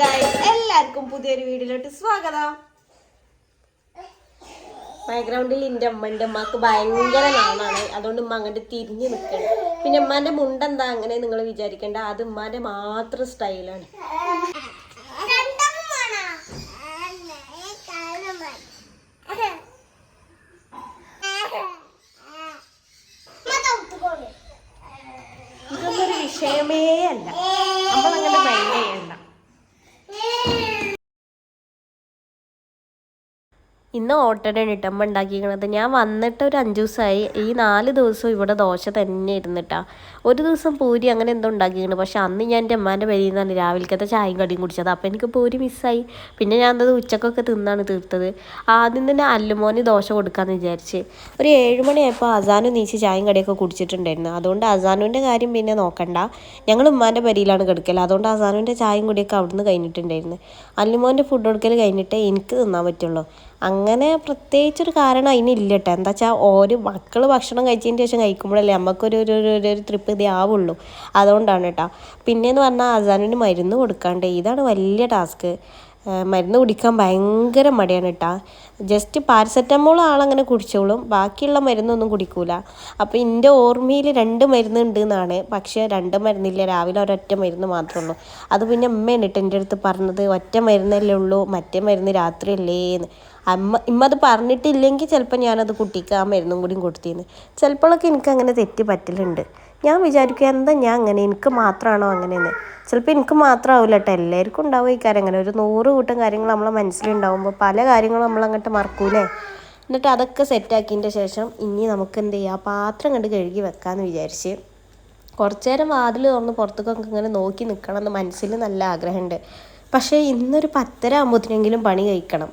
Guys എല്ലാവർക്കും പുതിയൊരു വീഡിയോയിലോട്ട് സ്വാഗതം. ബാക്ക്ഗ്രൗണ്ടിൽ എന്റെ അമ്മ എന്റെ അമ്മയ്ക്ക് ഭയങ്കര നാളാണ് അതുകൊണ്ട് ഉമ്മ അങ്ങോട്ട് തിരിഞ്ഞു നിൽക്കണം പിന്നെ ഉമ്മാന്റെ മുണ്ടെന്താ അങ്ങനെ നിങ്ങൾ വിചാരിക്കേണ്ട. അത് ഉമ്മാന്റെ മാത്രം സ്റ്റൈലാണ് ഇന്ന് ഓട്ടയുടെ ഇട്ടമ്മ ഉണ്ടാക്കിയിരിക്കുന്നത് ഞാൻ വന്നിട്ട് ഒരു അഞ്ച് ദിവസമായി. ഈ നാല് ദിവസം ഇവിടെ ദോശ തന്നെ ഇരുന്നിട്ടാ ഒരു ദിവസം പൂരി അങ്ങനെ എന്തോ ഉണ്ടാക്കിയിരുന്നു പക്ഷെ അന്ന് ഞാൻ എന്റെ അമ്മാന്റെ പേരിൽ നിന്നാണ് രാവിലത്തെ ചായയും കടിയും കുടിച്ചത്. അപ്പോൾ എനിക്ക് പൂരി മിസ്സായി. പിന്നെ ഞാൻ എന്തത് ഉച്ചക്കൊക്കെ തിന്നാണ് തീർത്തത്. ആദ്യം തന്നെ അല്ലുമോന് ദോശ കൊടുക്കാമെന്ന് വിചാരിച്ച്. ഒരു ഏഴ് മണിയായപ്പോൾ അസാനു നീച്ച് ചായയും കടിയൊക്കെ കുടിച്ചിട്ടുണ്ടായിരുന്നു. അതുകൊണ്ട് അസാനുവിന്റെ കാര്യം പിന്നെ നോക്കണ്ട. ഞങ്ങൾ ഉമ്മാന്റെ പരിയിലാണ് കിടക്കൽ അതുകൊണ്ട് അസാനുവിന്റെ ചായയും കൂടിയൊക്കെ അവിടുന്ന് കഴിഞ്ഞിട്ടുണ്ടായിരുന്നു. അല്ലുമോന്റെ ഫുഡ് കൊടുക്കൽ കഴിഞ്ഞിട്ടേ എനിക്ക് തിന്നാൻ പറ്റുള്ളൂ. അങ്ങനെ പ്രത്യേകിച്ചൊരു കാരണം അതിനില്ല കേട്ടോ എന്താ വെച്ചാൽ ഓര് മക്കൾ ഭക്ഷണം കഴിച്ചതിന് ശേഷം കഴിക്കുമ്പോഴല്ലേ നമുക്കൊരു ഒരു ഒരു ഒരു തൃപ്തി ആവുള്ളൂ. അതുകൊണ്ടാണ് കേട്ടോ പിന്നെയെന്ന് പറഞ്ഞാൽ അസാനിന് മരുന്ന് കൊടുക്കാണ്ട്. ഇതാണ് വലിയ ടാസ്ക് മരുന്ന് കുടിക്കാൻ ഭയങ്കര മടിയാണ് കേട്ടോ ജസ്റ്റ് പാരസെറ്റമോൾ ആളങ്ങനെ കുടിച്ചോളും. ബാക്കിയുള്ള മരുന്നൊന്നും കുടിക്കൂല. അപ്പോൾ എന്റെ ഓർമ്മയിൽ രണ്ട് മരുന്ന് ഉണ്ട് എന്നാണ് പക്ഷേ രണ്ട് മരുന്നില്ല. രാവിലെ ഒരൊറ്റ മരുന്ന് മാത്രമേ ഉള്ളൂ. അത് പിന്നെ അമ്മയാണ് കേട്ടോ എന്റെ അടുത്ത് പറഞ്ഞത്. ഒറ്റ മരുന്നല്ലേ ഉള്ളൂ. മറ്റേ മരുന്ന് രാത്രിയല്ലേന്ന്. അമ്മ ഇമ്മ അത് പറഞ്ഞിട്ടില്ലെങ്കിൽ ചിലപ്പോൾ ഞാനത് കുട്ടിക്ക് ആ മരുന്നും കൂടിയും കൊടുത്തിരുന്നു ചിലപ്പോഴൊക്കെ എനിക്ക് അങ്ങനെ തെറ്റ് പറ്റലുണ്ട്. ഞാൻ വിചാരിക്കുക എന്താ ഞാൻ അങ്ങനെ? എനിക്ക് മാത്രമാണോ അങ്ങനെയെന്ന്? ചിലപ്പോൾ എനിക്ക് മാത്രമാവില്ല കേട്ടോ എല്ലാവർക്കും ഉണ്ടാവും ഈ കാര്യം അങ്ങനെ. ഒരു നൂറ് കൂട്ടം കാര്യങ്ങൾ നമ്മളെ മനസ്സിലുണ്ടാവുമ്പോൾ പല കാര്യങ്ങളും നമ്മൾ അങ്ങോട്ട് മറക്കൂലേ? എന്നിട്ട് അതൊക്കെ സെറ്റാക്കിയതിന്റെ ശേഷം ഇനി നമുക്ക് എന്ത് ചെയ്യാം? പാത്രം കണ്ട് കഴുകി വെക്കാമെന്ന് വിചാരിച്ച് കുറച്ചു നേരം വാതിൽ തുറന്ന് പുറത്തേക്കൊക്കെ ഇങ്ങനെ നോക്കി നിൽക്കണം എന്ന് മനസ്സിൽ നല്ല ആഗ്രഹമുണ്ട് പക്ഷേ ഇന്നൊരു പത്തര ആകുമ്പോഴത്തേനെങ്കിലും പണി കഴിക്കണം.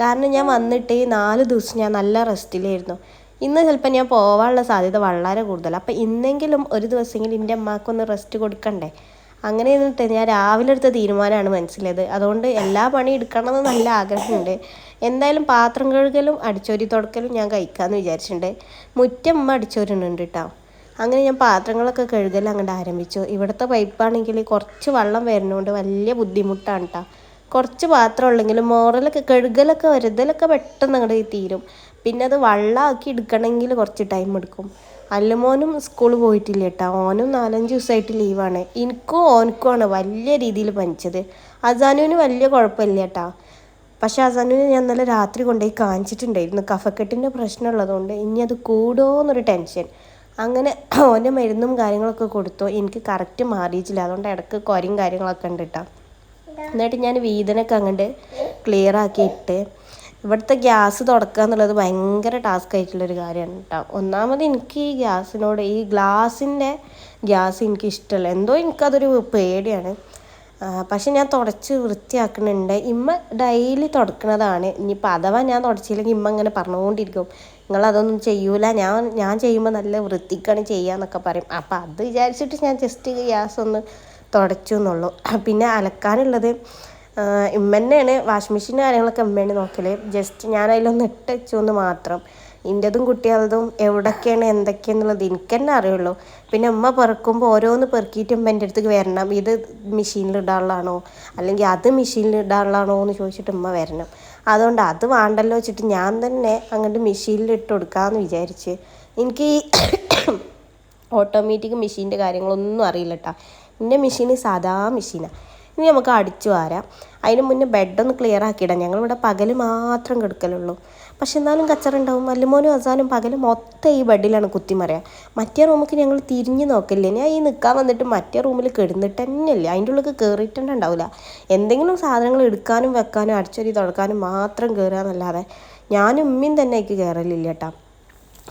കാരണം ഞാൻ വന്നിട്ട് നാല് ദിവസം ഞാൻ നല്ല റെസ്റ്റിലായിരുന്നു ഇന്ന് ചിലപ്പോൾ ഞാൻ പോകാനുള്ള സാധ്യത വളരെ കൂടുതലാണ് അപ്പം ഇന്നെങ്കിലും ഒരു ദിവസമെങ്കിലും എന്റെ അമ്മക്കൊന്ന് റെസ്റ്റ് കൊടുക്കണ്ടേ? അങ്ങനെ എന്നിട്ട് ഞാൻ രാവിലെ എടുത്ത തീരുമാനമാണ് മനസ്സിലായത് അതുകൊണ്ട് എല്ലാ പണി എടുക്കണമെന്ന് നല്ല ആഗ്രഹമുണ്ട്. എന്തായാലും പാത്രം കഴുകലും അടിച്ചോരി തുടക്കലും ഞാൻ കഴിക്കാമെന്ന് വിചാരിച്ചിട്ടുണ്ട്. മുറ്റം അമ്മ അടിച്ചോരുന്നുണ്ട് കേട്ടോ അങ്ങനെ ഞാൻ പാത്രങ്ങളൊക്കെ കഴുകൽ അങ്ങോട്ട് ആരംഭിച്ചു. ഇവിടുത്തെ പൈപ്പാണെങ്കിൽ കുറച്ച് വെള്ളം വരുന്നതുകൊണ്ട് വലിയ ബുദ്ധിമുട്ടാണ് കേട്ടോ കുറച്ച് പാത്രം ഉള്ളെങ്കിലും മോറലൊക്കെ കഴുകലൊക്കെ വരുതലൊക്കെ പെട്ടെന്ന് അങ്ങോട്ട് തീരും. പിന്നെ അത് വെള്ളമാക്കി എടുക്കണമെങ്കിൽ കുറച്ച് ടൈം എടുക്കും. അല്ലുമോനും സ്കൂൾ പോയിട്ടില്ല കേട്ടോ. ഓനും നാലഞ്ച് ദിവസമായിട്ട് ലീവാണ് എനിക്കും ഓനക്കുമാണ് വലിയ രീതിയിൽ പനിച്ചത്. അസാനുവിന് വലിയ കുഴപ്പമില്ല കേട്ടോ. പക്ഷേ അസാനുവിന് ഞാൻ നല്ല രാത്രി കൊണ്ടുപോയി കാണിച്ചിട്ടുണ്ടായിരുന്നു. കഫക്കെട്ടിന്റെ പ്രശ്നമുള്ളതുകൊണ്ട് ഇനി അത് കൂടുമോ എന്നൊരു ടെൻഷൻ അങ്ങനെ ഓന്റെ മരുന്നും കാര്യങ്ങളൊക്കെ കൊടുത്തു. എനിക്ക് കറക്റ്റ് മാറിയിട്ടില്ല. അതുകൊണ്ട് ഇടയ്ക്ക് കുരയും കാര്യങ്ങളൊക്കെ ഉണ്ട് കേട്ടോ. എന്നിട്ട് ഞാൻ വീതനൊക്കെ അങ്ങോട്ട് ക്ലിയർ ആക്കിയിട്ട് ഇവിടുത്തെ ഗ്യാസ് തുടക്കുക എന്നുള്ളത് ഭയങ്കര ടാസ്ക് ആയിട്ടുള്ളൊരു കാര്യമാണ് കേട്ടോ ഒന്നാമത് എനിക്ക് ഈ ഗ്യാസിനോട് ഈ ഗ്ലാസിന്റെ ഗ്യാസ് എനിക്ക് ഇഷ്ടമല്ല. എന്തോ എനിക്കതൊരു പേടിയാണ്. പക്ഷെ ഞാൻ തുടച്ച് വൃത്തിയാക്കുന്നുണ്ട്. ഇമ്മ ഡെയിലി തുടക്കുന്നതാണ് ഇനിയിപ്പോൾ അഥവാ ഞാൻ തുടച്ചില്ലെങ്കിൽ ഇമ്മ ഇങ്ങനെ പറഞ്ഞുകൊണ്ടിരിക്കും. നിങ്ങളതൊന്നും ചെയ്യൂല. ഞാൻ ഞാൻ ചെയ്യുമ്പോൾ നല്ല വൃത്തിക്കാണ് ചെയ്യാന്നൊക്കെ പറയും. അപ്പം അത് വിചാരിച്ചിട്ട് ഞാൻ ജസ്റ്റ് ഗ്യാസ് ഒന്ന് തുടച്ചു എന്നുള്ളൂ. പിന്നെ അലക്കാനുള്ളത് ഇമ്മ തന്നെയാണ് വാഷിംഗ് മെഷീൻ കാര്യങ്ങളൊക്കെ ഇമ്മയാണ് നോക്കൽ. ജസ്റ്റ് ഞാൻ അതിലൊന്ന് ഇട്ട് എന്ന് മാത്രം. എന്റെതും കുട്ടികളതും എവിടൊക്കെയാണ് എന്തൊക്കെയാന്നുള്ളത് എനിക്ക് തന്നെ അറിയുള്ളൂ. പിന്നെ ഉമ്മ പെറുക്കുമ്പോൾ ഓരോന്ന് പെറുക്കിയിട്ട് ഉമ്മ എന്റെ അടുത്തേക്ക് വരണം. ഇത് മെഷീനിൽ ഇടാനുള്ളതാണോ? അല്ലെങ്കിൽ അത് മെഷീനിൽ ഇടാനുള്ളതാണോ എന്ന് ചോദിച്ചിട്ട് ഉമ്മ വരണം. അതുകൊണ്ട് അത് വേണ്ടല്ലോ വെച്ചിട്ട് ഞാൻ തന്നെ അങ്ങോട്ട് മെഷീനിൽ ഇട്ട് കൊടുക്കാമെന്ന് വിചാരിച്ച്. എനിക്ക് ഈ ഓട്ടോമാറ്റിക് മെഷീന്റെ കാര്യങ്ങളൊന്നും അറിയില്ല കേട്ടോ എന്റെ മെഷീൻ സാധാ മെഷീനാണ് ഇനി നമുക്ക് അടിച്ചു വാരാം. അതിന് മുന്നേ ബെഡൊന്ന് ക്ലിയർ ആക്കിയിടാം. ഞങ്ങളിവിടെ പകൽ മാത്രം കിടക്കലുള്ളൂ. പക്ഷെ എന്നാലും കച്ചറുണ്ടാവും വല്ലുമോനും അസാനും പകൽ മൊത്തം ഈ ബെഡിലാണ് കുത്തിമറിയുക മറ്റേ റൂമിലേക്ക് ഞങ്ങൾ തിരിഞ്ഞു നോക്കില്ല. ഞാൻ ഈ നിൽക്കാൻ വന്നിട്ട് മറ്റേ റൂമിൽ കിടന്നിട്ട് തന്നെയല്ല അതിന്റെ ഉള്ളിൽ കയറിയിട്ട് ഉണ്ടാവില്ല എന്തെങ്കിലും സാധനങ്ങൾ എടുക്കാനും വെക്കാനും അടിച്ചൊരി തുടക്കാനും മാത്രം കയറുക എന്നല്ലാതെ ഞാനും ഉമ്മയും തന്നെ എനിക്ക് കയറലില്ല കേട്ടോ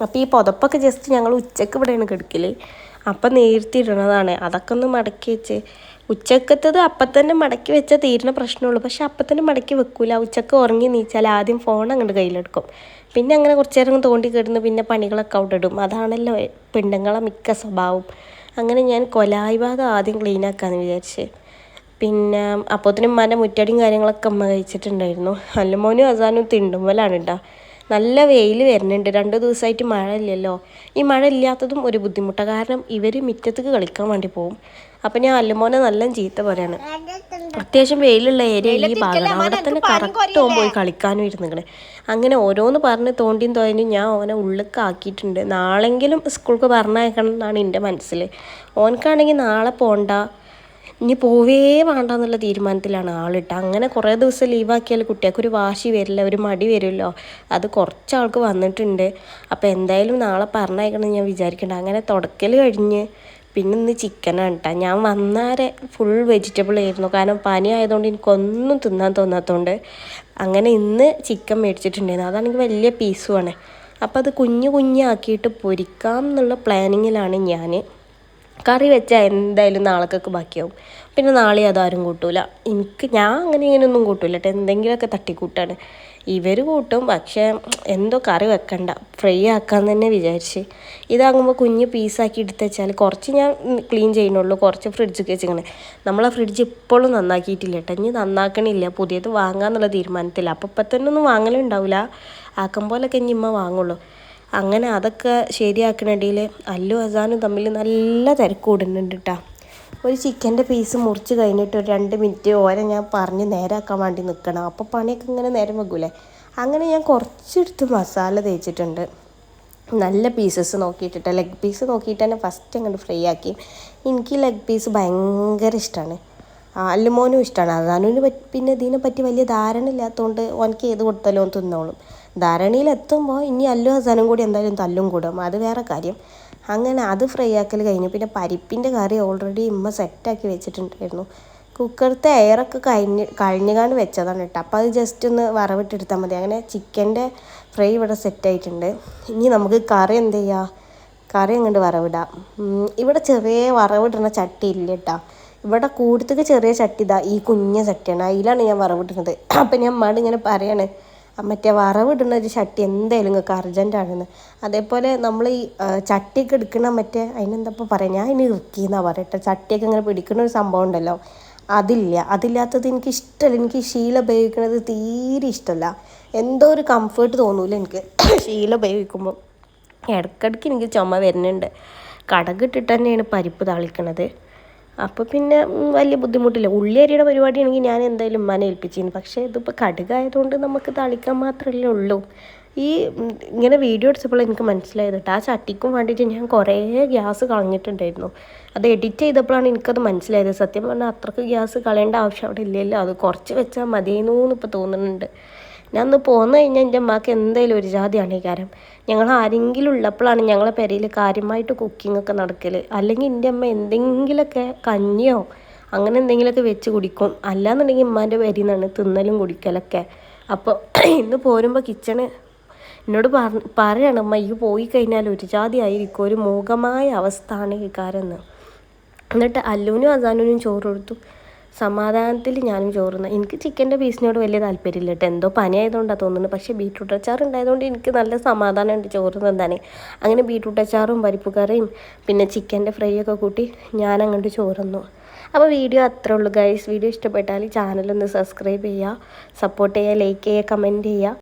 അപ്പോൾ ഈ പുതപ്പൊക്കെ ജസ്റ്റ് ഞങ്ങൾ ഉച്ചയ്ക്ക് ഇവിടെയാണ് കിടക്കൽ അപ്പം നേർത്തിടണതാണ് അതൊക്കെ ഒന്ന് മടക്കി വെച്ച് ഉച്ചക്കത്തത് അപ്പം തന്നെ മടക്കി വെച്ചാൽ തീരുന്ന പ്രശ്നമുള്ളൂ. പക്ഷെ അപ്പം തന്നെ മടക്കി വെക്കൂല. ഉച്ചയ്ക്ക് ഉറങ്ങി നീച്ചാൽ ആദ്യം ഫോൺ അങ്ങോട്ട് കയ്യിലെടുക്കും. പിന്നെ അങ്ങനെ കുറച്ച് നേരം തോണ്ടി കിടന്ന് പിന്നെ പണികളൊക്കെ അവിടെ ഇടും. അതാണല്ലോ പെണ്ണുങ്ങളെ മിക്ക സ്വഭാവം അങ്ങനെ ഞാൻ കൊലായി ഭാഗം ആദ്യം ക്ലീൻ ആക്കാമെന്ന് വിചാരിച്ച്. പിന്നെ അപ്പോഴത്തേനും ഉമ്മാന്റെ മുറ്റടിയും കാര്യങ്ങളൊക്കെ അമ്മ കഴിച്ചിട്ടുണ്ടായിരുന്നു. അല്ലുമോനും അസാനും തിണ്ടുമ്പോലാണ് കേട്ടോ നല്ല വെയിൽ വരുന്നുണ്ട്. രണ്ട് ദിവസമായിട്ട് മഴ ഇല്ലല്ലോ. ഈ മഴ ഇല്ലാത്തതും ഒരു ബുദ്ധിമുട്ടാണ് കാരണം ഇവർ മുറ്റത്തേക്ക് കളിക്കാൻ വേണ്ടി പോകും അപ്പം ഞാൻ അല്ലുമോനെ നല്ല ചീത്ത പോലെയാണ് അത്യാവശ്യം വെയിലുള്ള ഏരിയ ഈ ഭാഗമാണ് അവിടെ തന്നെ കറക്റ്റ് ഓൻ പോയി കളിക്കാനും ഇരുന്നിങ്ങനെ അങ്ങനെ ഓരോന്ന് പറഞ്ഞ് തോണ്ടിയും തോന്നിയും ഞാൻ ഓനെ ഉള്ളിക്കാക്കിയിട്ടുണ്ട് നാളെങ്കിലും സ്കൂൾക്ക് പറഞ്ഞയക്കണം എന്നാണ് എന്റെ മനസ്സിൽ ഓനക്കാണെങ്കിൽ നാളെ പോണ്ട. ഇനി പോവേ വേണ്ട എന്നുള്ള തീരുമാനത്തിലാണ് ആളിട്ട്. അങ്ങനെ കുറേ ദിവസം ലീവാക്കിയാൽ കുട്ടികൾക്ക് ഒരു വാശി വരില്ല ഒരു മടി വരുമല്ലോ. അത് കുറച്ച് ആൾക്ക് വന്നിട്ടുണ്ട്. അപ്പോൾ എന്തായാലും നാളെ പറഞ്ഞയക്കണം ഞാൻ വിചാരിക്കേണ്ട. അങ്ങനെ തുടക്കൽ കഴിഞ്ഞ് പിന്നെ ഇന്ന് ചിക്കനാണ് കേട്ടോ ഞാൻ വന്നാരെ ഫുൾ വെജിറ്റബിൾ ആയിരുന്നു. കാരണം പനി ആയതുകൊണ്ട് എനിക്കൊന്നും തിന്നാൻ തോന്നാത്തതുകൊണ്ട് അങ്ങനെ ഇന്ന് ചിക്കൻ മേടിച്ചിട്ടുണ്ടായിരുന്നു. അതാണെങ്കിൽ വലിയ പീസുമാണ് അപ്പോൾ അത് കുഞ്ഞു കുഞ്ഞാക്കിയിട്ട് പൊരിക്കാം എന്നുള്ള പ്ലാനിങ്ങിലാണ് ഞാൻ കറി വെച്ചാൽ എന്തായാലും നാളേക്കൊക്കെ ബാക്കിയാവും. പിന്നെ നാളെ അതാരും കൂട്ടൂല. എനിക്ക് ഞാൻ അങ്ങനെ ഇങ്ങനെയൊന്നും കൂട്ടൂല കേട്ടോ എന്തെങ്കിലുമൊക്കെ തട്ടിക്കൂട്ടാണ്. ഇവർ കൂട്ടും പക്ഷേ എന്തോ കറി വെക്കണ്ട ഫ്രൈ ആക്കാൻ തന്നെ വിചാരിച്ച്. ഇതാകുമ്പോൾ കുഞ്ഞ് പീസാക്കി എടുത്ത് വെച്ചാൽ കുറച്ച് ഞാൻ ക്ലീൻ ചെയ്യുന്നുള്ളൂ കുറച്ച് ഫ്രിഡ്ജൊക്കെ വെച്ചിങ്ങനെ. നമ്മളെ ഫ്രിഡ്ജ് ഇപ്പോഴും നന്നാക്കിയിട്ടില്ല കേട്ടോ. ഇനി നന്നാക്കണില്ല പുതിയത് വാങ്ങാന്നുള്ള തീരുമാനത്തില്ല അപ്പോൾ ഇപ്പം തന്നെ ഒന്നും വാങ്ങലുണ്ടാവില്ല ആക്കം പോലൊക്കെ ഇനി ഇമ്മ വാങ്ങുള്ളൂ. അങ്ങനെ അതൊക്കെ ശരിയാക്കണിടയിൽ അല്ലു അസാനും തമ്മിൽ നല്ല തിരക്ക് കൂടുന്നുണ്ട് കേട്ടോ. ഒരു ചിക്കന്റെ പീസ് മുറിച്ച് കഴിഞ്ഞിട്ട് ഒരു രണ്ട് മിനിറ്റ് ഓരെ ഞാൻ പറഞ്ഞ് നേരാക്കാൻ വേണ്ടി നിൽക്കണം. അപ്പോൾ പണിയൊക്കെ ഇങ്ങനെ നേരം വെക്കൂലേ? അങ്ങനെ ഞാൻ കുറച്ചെടുത്ത് മസാല തേച്ചിട്ടുണ്ട്. നല്ല പീസസ് നോക്കിയിട്ടിട്ട്. ലെഗ് പീസ് നോക്കിയിട്ട് തന്നെ ഫസ്റ്റ് അങ്ങോട്ട് ഫ്രൈ ആക്കി. എനിക്ക് ലെഗ് പീസ് ഭയങ്കര ഇഷ്ടമാണ് അല്ലുമോനും ഇഷ്ടമാണ് പറ്റി പിന്നെ ഇതിനെ പറ്റി വലിയ ധാരണ ഇല്ലാത്തതുകൊണ്ട് ഓനക്ക് ഏത് കൊടുത്താലും തിന്നോളും. ധാരണയിലെത്തുമ്പോൾ ഇനി അല്ലു ഹസാനും കൂടി എന്തായാലും തല്ലും കൂടും. അത് വേറെ കാര്യം. അങ്ങനെ അത് ഫ്രൈ ആക്കൽ കഴിഞ്ഞു. പിന്നെ പരിപ്പിന്റെ കറി ഓൾറെഡി ഇമ്മ സെറ്റാക്കി വെച്ചിട്ടുണ്ടായിരുന്നു. കുക്കറത്തെ എയറൊക്കെ കഴിഞ്ഞ് കഴിഞ്ഞുകാണ്ട് വെച്ചതാണ് കേട്ടോ. അപ്പോൾ അത് ജസ്റ്റ് ഒന്ന് വറവിട്ടെടുത്താൽ മതി. അങ്ങനെ ചിക്കന്റെ ഫ്രൈ ഇവിടെ സെറ്റായിട്ടുണ്ട് ഇനി നമുക്ക് കറി എന്ത് ചെയ്യുക കറി അങ്ങോട്ട് വറവിടാം. ഇവിടെ ചെറിയ വറവിടുന്ന ചട്ടി ഇല്ല കേട്ടോ. ഇവിടെ കൂടുതൽ ചെറിയ ചട്ടി ഇതാ ഈ കുഞ്ഞ ചട്ടിയാണ്. അതിലാണ് ഞാൻ വറവിടുന്നത്. അപ്പം ഞാൻ അമ്മയോട് ഇങ്ങനെ പറയാണ്. മറ്റേ വറവിടുന്ന ഒരു ചട്ടി എന്തായാലും നിങ്ങൾക്ക് അർജന്റാണെന്ന് അതേപോലെ നമ്മൾ ഈ ചട്ടിയൊക്കെ എടുക്കണ മറ്റേ അതിനെന്താ പറയാം? ഞാൻ ഇനി എന്നാണ് പറയട്ടെ ചട്ടിയൊക്കെ ഇങ്ങനെ പിടിക്കുന്ന ഒരു സംഭവം ഉണ്ടല്ലോ. അതില്ല. അതില്ലാത്തത് എനിക്ക് ഇഷ്ടമല്ല എനിക്ക് ശീല ഉപയോഗിക്കുന്നത് തീരെ ഇഷ്ടമല്ല എന്തോ ഒരു കംഫേർട്ട് തോന്നൂല എനിക്ക് ശീല ഉപയോഗിക്കുമ്പോൾ ഇടയ്ക്കിടയ്ക്ക് എനിക്ക് ചുമ വരുന്നുണ്ട്. കടകിട്ടിട്ട് തന്നെയാണ് പരിപ്പ് താളിക്കണത്. അപ്പോൾ പിന്നെ വലിയ ബുദ്ധിമുട്ടില്ല. ഉള്ളി അരിയുടെ പരിപാടിയാണെങ്കിൽ ഞാൻ എന്തായാലും ഉമ്മാനെ ഏൽപ്പിച്ചിരുന്നു. പക്ഷേ ഇതിപ്പോൾ കടുകായതുകൊണ്ട് നമുക്ക് തളിക്കാൻ മാത്രമല്ലേ ഉള്ളൂ. ഈ ഇങ്ങനെ വീഡിയോ എടുത്തപ്പോൾ എനിക്ക് മനസ്സിലായത് കേട്ടോ. ആ ചട്ടിക്കും വേണ്ടിയിട്ട് ഞാൻ കുറേ ഗ്യാസ് കളഞ്ഞിട്ടുണ്ടായിരുന്നു. അത് എഡിറ്റ് ചെയ്തപ്പോഴാണ് എനിക്കത് മനസ്സിലായത്. സത്യം പറഞ്ഞാൽ അത്രയ്ക്ക് ഗ്യാസ് കളയേണ്ട ആവശ്യം അവിടെ ഇല്ലല്ലോ. അത് കുറച്ച് വെച്ചാൽ മതിയെന്നു ഇപ്പോൾ തോന്നുന്നുണ്ട്. ഞാൻ ഒന്ന് പോന്നു കഴിഞ്ഞാൽ എന്റെ അമ്മയ്ക്ക് എന്തായാലും ഒരു ജാതിയാണ് ഈ ഞങ്ങൾ ആരെങ്കിലും ഉള്ളപ്പോഴാണ് ഞങ്ങളെ പെരയിൽ കാര്യമായിട്ട് കുക്കിംഗ് ഒക്കെ നടക്കൽ അല്ലെങ്കിൽ എന്റെ അമ്മ എന്തെങ്കിലുമൊക്കെ കഞ്ഞിയോ അങ്ങനെ എന്തെങ്കിലുമൊക്കെ വെച്ച് കുടിക്കും. അല്ലാന്നുണ്ടെങ്കിൽ ഉമ്മാന്റെ പെരയിൽ നിന്നാണ് തിന്നലും കുടിക്കലൊക്കെ. അപ്പോൾ ഇന്ന് പോരുമ്പോൾ കിച്ചണ് എന്നോട് പറ പറയാണ് അമ്മ ഈ പോയി കഴിഞ്ഞാൽ ഒരു ജാതി ആയിരിക്കും. ഒരു മൂകമായ ആണ് ഈ കാരെന്ന് എന്നിട്ട് അല്ലുവിനും അസാനുവിനും ചോറ് കൊടുത്തു. സമാധാനത്തിൽ ഞാനും ചോറുന്ന എനിക്ക് ചിക്കന്റെ പീസിനോട് വലിയ താല്പര്യമില്ല കേട്ടോ. എന്തോ പനി ആയതുകൊണ്ടാണ് തോന്നുന്നത്. പക്ഷേ ബീട്രൂട്ട് അച്ചാർ ഉണ്ടായതുകൊണ്ട് എനിക്ക് നല്ല സമാധാനമുണ്ട് ചോറ് തിന്നാൻ. അങ്ങനെ ബീട്രൂട്ട് അച്ചാറും പരിപ്പുകറിയും പിന്നെ ചിക്കന്റെ ഫ്രൈ ഒക്കെ കൂട്ടി ഞാൻ അങ്ങോട്ട് ചോറുന്നു. അപ്പോൾ വീഡിയോ അത്രേ ഉള്ളൂ ഗൈസ് വീഡിയോ ഇഷ്ടപ്പെട്ടാൽ ചാനലൊന്ന് സബ്സ്ക്രൈബ് ചെയ്യുക സപ്പോർട്ട് ചെയ്യുക ലൈക്ക് ചെയ്യുക കമന്റ് ചെയ്യുക.